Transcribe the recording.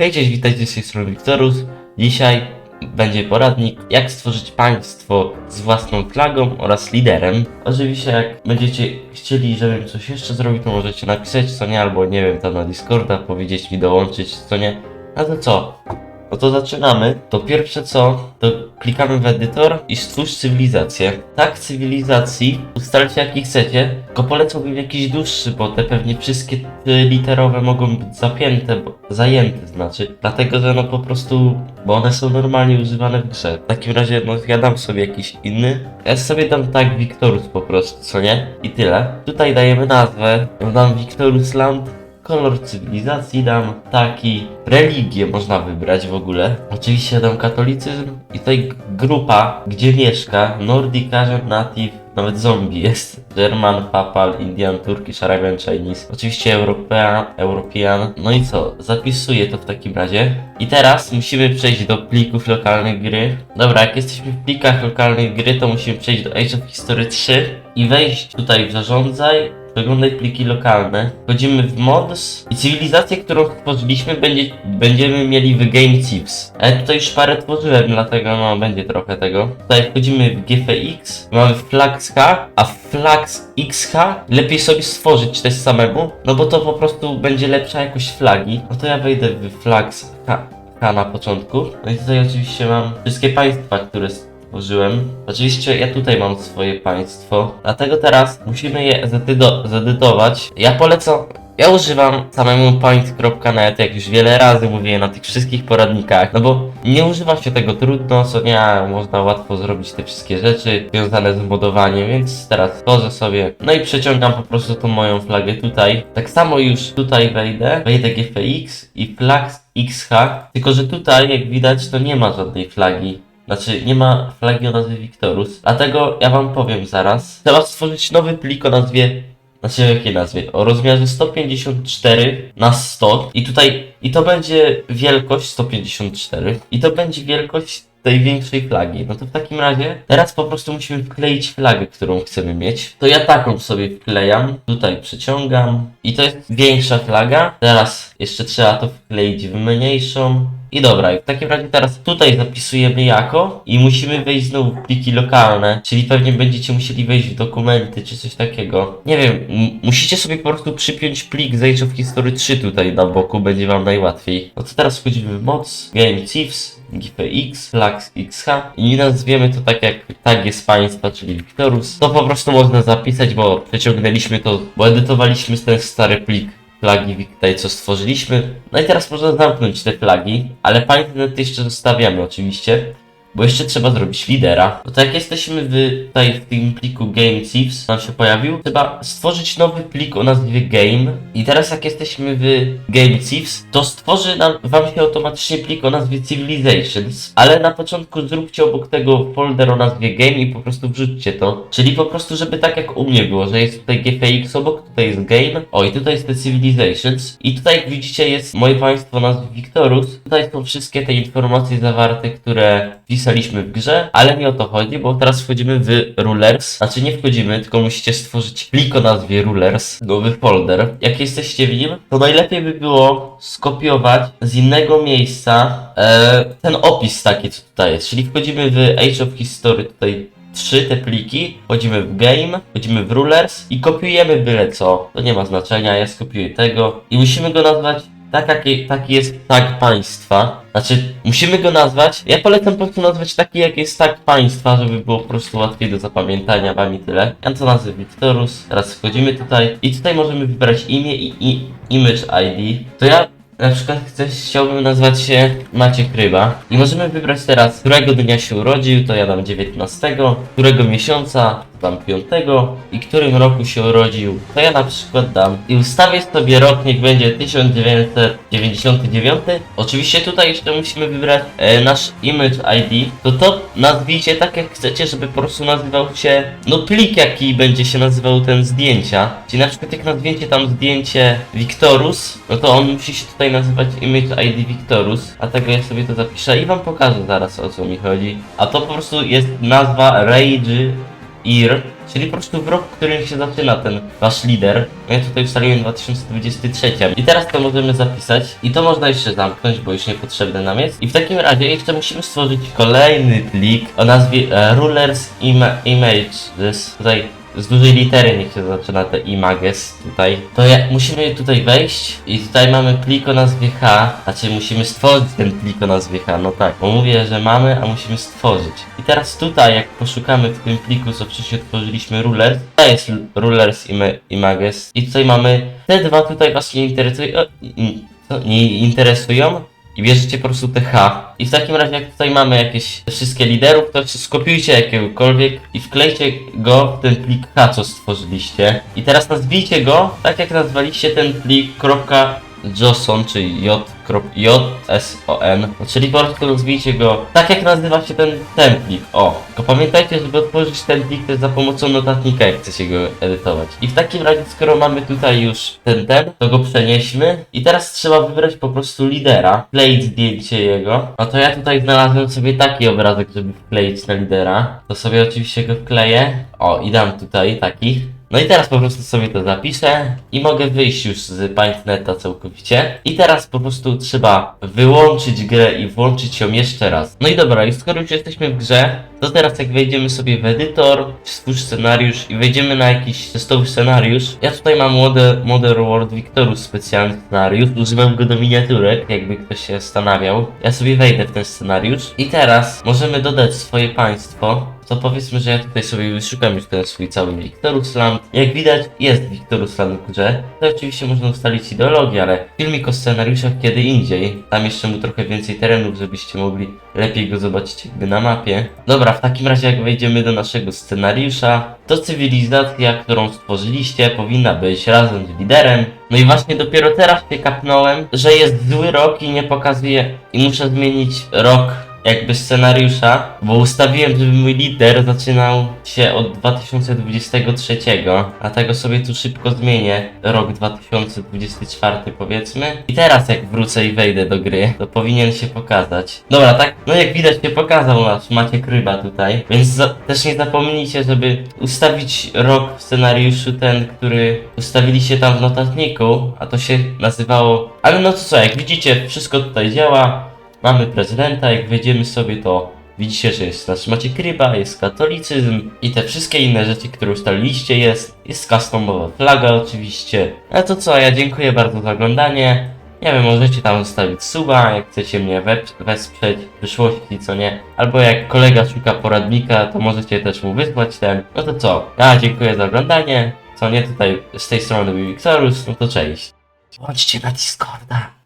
Hej, cześć, witajcie z tej strony Wiktorus. Dzisiaj będzie poradnik, jak stworzyć państwo z własną flagą oraz liderem. Oczywiście, jak będziecie chcieli, żebym coś jeszcze zrobił, to możecie napisać, co nie, albo nie wiem, tam na Discorda, powiedzieć mi dołączyć, co nie. No to co? No to zaczynamy. To pierwsze co, to klikamy w edytor i stwórz cywilizację. Tak cywilizacji ustalcie jaki chcecie, tylko polecałbym jakiś dłuższy, bo te pewnie wszystkie literowe mogą być zapięte, bo, zajęte znaczy. Dlatego, że no po prostu, bo one są normalnie używane w grze. W takim razie no ja dam sobie jakiś inny. Ja sobie dam tak Victorus po prostu, co nie? I tyle. Tutaj dajemy nazwę, dam Victorus Land. Kolor cywilizacji dam taki. Religię można wybrać w ogóle. Oczywiście dam katolicyzm. I tutaj grupa, gdzie mieszka. Nordic, Asian, Native, nawet zombie jest. German, Papal, Indian, Turkish, Arabian, Chinese. Oczywiście European, European. No i co? Zapisuję to w takim razie. I teraz musimy przejść do plików lokalnych gry. Dobra, jak jesteśmy w plikach lokalnych gry, to musimy przejść do Age of History 3 i wejść tutaj w zarządzaj Przeglądaj pliki lokalne. Wchodzimy w mods i cywilizację, którą stworzyliśmy, będzie, będziemy mieli w Game Chips. Ale tutaj już parę tworzyłem, dlatego no będzie trochę tego. Tutaj wchodzimy w GFX, mamy Flax H, a Flax XH lepiej sobie stworzyć też samemu, no bo to po prostu będzie lepsza jakość flagi. No to ja wejdę w Flax H. H na początku. No i tutaj oczywiście mam wszystkie państwa, które stworzyłem. Oczywiście ja tutaj mam swoje państwo, dlatego teraz musimy je zedytować. Ja polecam, ja używam samemu point.net, jak już wiele razy mówiłem na tych wszystkich poradnikach, no bo nie używa się tego trudno, co nie, można łatwo zrobić te wszystkie rzeczy związane z modowaniem, więc teraz tworzę sobie, no i przeciągam po prostu tą moją flagę tutaj. Tak samo już tutaj wejdę, wejdę GFX i flag XH, tylko że tutaj, jak widać, to nie ma żadnej flagi. Znaczy, nie ma flagi o nazwie Victorus. Dlatego ja wam powiem zaraz. Trzeba stworzyć nowy plik o nazwie. Znaczy, o jakiej nazwie? O rozmiarze 154 na 100. I tutaj. I to będzie wielkość 154. I to będzie wielkość tej większej flagi. No to w takim razie teraz po prostu musimy wkleić flagę, którą chcemy mieć. To ja taką sobie wklejam. Tutaj przyciągam. I to jest większa flaga. Teraz jeszcze trzeba to wkleić w mniejszą. I dobra, w takim razie teraz tutaj zapisujemy jako i musimy wejść znowu w pliki lokalne, czyli pewnie będziecie musieli wejść w dokumenty czy coś takiego. Nie wiem, musicie sobie po prostu przypiąć plik z Age of History 3 tutaj na boku, będzie wam najłatwiej. No to teraz wchodzimy w moc, Game Chiefs, GPX, Flax XH i nazwiemy to tak jak tag jest państwa, czyli Victorus. To po prostu można zapisać, bo przeciągnęliśmy to, bo edytowaliśmy ten stary plik flagi tutaj, co stworzyliśmy. No i teraz można zamknąć te flagi, ale Paintnet jeszcze zostawiamy oczywiście, bo jeszcze trzeba zrobić lidera. No to jak jesteśmy w, tutaj w tym pliku Game Chiefs, nam się pojawił, trzeba stworzyć nowy plik o nazwie Game. I teraz jak jesteśmy w Game Chiefs, to stworzy nam, wam się automatycznie plik o nazwie Civilizations, ale na początku zróbcie obok tego folder o nazwie Game i po prostu wrzućcie to. Czyli po prostu, żeby tak jak u mnie było, że jest tutaj GFX obok, tutaj jest Game, o i tutaj jest te Civilizations i tutaj jak widzicie jest moje państwo o nazwie Victorus. Tutaj są wszystkie te informacje zawarte, które pisaliśmy w grze, ale nie o to chodzi, bo teraz wchodzimy w Rulers. Znaczy nie wchodzimy, tylko musicie stworzyć plik o nazwie Rulers, nowy folder. Jak jesteście w nim, to najlepiej by było skopiować z innego miejsca e, ten opis taki, co tutaj jest. Czyli wchodzimy w Age of History tutaj trzy te pliki, wchodzimy w game, wchodzimy w rulers i kopiujemy byle co. To nie ma znaczenia, ja skopiuję tego i musimy go nazwać tak, jaki, taki jest tag państwa. Znaczy, musimy go nazwać. Ja polecam po prostu nazwać taki, jak jest tag państwa, żeby było po prostu łatwiej do zapamiętania wam i tyle. Ja to nazwę Victorus. Teraz wchodzimy tutaj i tutaj możemy wybrać imię i, i image ID. To ja na przykład chcę, chciałbym nazwać się Maciek Ryba i możemy wybrać teraz, którego dnia się urodził, to ja dam 19, którego miesiąca, dam 5 i którym roku się urodził, to ja na przykład dam i ustawię sobie rok, niech będzie 1999. Oczywiście tutaj jeszcze musimy wybrać e, nasz image ID, to to nazwijcie tak jak chcecie, żeby po prostu nazywał się, no plik jaki będzie się nazywał ten zdjęcia. Czyli na przykład jak nazwiecie tam zdjęcie Victorus, no to on musi się tutaj nazywać image ID Victorus, a tego ja sobie to zapiszę i wam pokażę zaraz o co mi chodzi. A to po prostu jest nazwa Rage Ir czyli po prostu w rok, w którym się zaczyna ten wasz lider. Ja tutaj ustaliłem 2023. I teraz to możemy zapisać i to można jeszcze zamknąć, bo już niepotrzebne nam jest. I w takim razie jeszcze musimy stworzyć kolejny plik o nazwie e, Rulers Ima Images. Tutaj z dużej litery niech się zaczyna te images tutaj. To jak musimy tutaj wejść i tutaj mamy plik o nazwie H, znaczy musimy stworzyć ten plik o nazwie H, no tak, bo mówię, że mamy, a musimy stworzyć. I teraz tutaj jak poszukamy w tym pliku, co wcześniej otworzyliśmy rulers, to jest rulers ima images i tutaj mamy te dwa tutaj was nie interesują, nie interesują, i bierzecie po prostu te H. I w takim razie, jak tutaj mamy jakieś wszystkie liderów, to skopiujcie jakiegokolwiek i wklejcie go w ten plik H, co stworzyliście. I teraz nazwijcie go tak, jak nazwaliście ten plik .json, czyli j, JSON, czyli po prostu nazwijcie go tak, jak nazywa się ten, ten plik. O, tylko pamiętajcie, żeby otworzyć ten plik też za pomocą notatnika, jak chcecie go edytować. I w takim razie, skoro mamy tutaj już ten, ten, to go przenieśmy. I teraz trzeba wybrać po prostu lidera, wkleić zdjęcie jego. No to ja tutaj znalazłem sobie taki obrazek, żeby wkleić na lidera. To sobie oczywiście go wkleję. O, i dam tutaj taki. No i teraz po prostu sobie to zapiszę i mogę wyjść już z PaintNeta całkowicie. I teraz po prostu trzeba wyłączyć grę i włączyć ją jeszcze raz. No i dobra, i skoro już jesteśmy w grze, to teraz jak wejdziemy sobie w edytor, stwórz scenariusz i wejdziemy na jakiś testowy scenariusz. Ja tutaj mam Modern, Modern World Victorus specjalny scenariusz, używam go do miniaturek, jakby ktoś się zastanawiał. Ja sobie wejdę w ten scenariusz i teraz możemy dodać swoje państwo. To powiedzmy, że ja tutaj sobie wyszukam już ten swój cały Victorus Land. Jak widać, jest Victorus Land w grze. To oczywiście można ustalić ideologię, ale filmik o scenariuszach kiedy indziej. Tam jeszcze mu trochę więcej terenów, żebyście mogli lepiej go zobaczyć jakby na mapie. Dobra, w takim razie jak wejdziemy do naszego scenariusza, to cywilizacja, którą stworzyliście, powinna być razem z liderem. No i właśnie dopiero teraz się kapnąłem, że jest zły rok i nie pokazuje i muszę zmienić rok jakby scenariusza, bo ustawiłem, żeby mój lider zaczynał się od 2023, dlatego sobie tu szybko zmienię rok 2024 powiedzmy. I teraz jak wrócę i wejdę do gry, to powinien się pokazać. Dobra, tak, no jak widać się pokazał nasz Maciek Ryba tutaj, więc za też nie zapomnijcie, żeby ustawić rok w scenariuszu ten, który ustawiliście tam w notatniku, a to się nazywało... Ale no co, jak widzicie, wszystko tutaj działa. Mamy prezydenta, jak wejdziemy sobie to widzicie, że jest nasz Maciek Ryba, jest katolicyzm i te wszystkie inne rzeczy, które ustaliliście jest. Jest customowa flaga oczywiście. A to co, ja dziękuję bardzo za oglądanie. Nie wiem, możecie tam zostawić suba, jak chcecie mnie wesprzeć w przyszłości, co nie. Albo jak kolega szuka poradnika, to możecie też mu wysłać ten. No to co, ja dziękuję za oglądanie. Co nie, tutaj z tej strony był Wiktorus, no to cześć. Chodźcie na Discorda.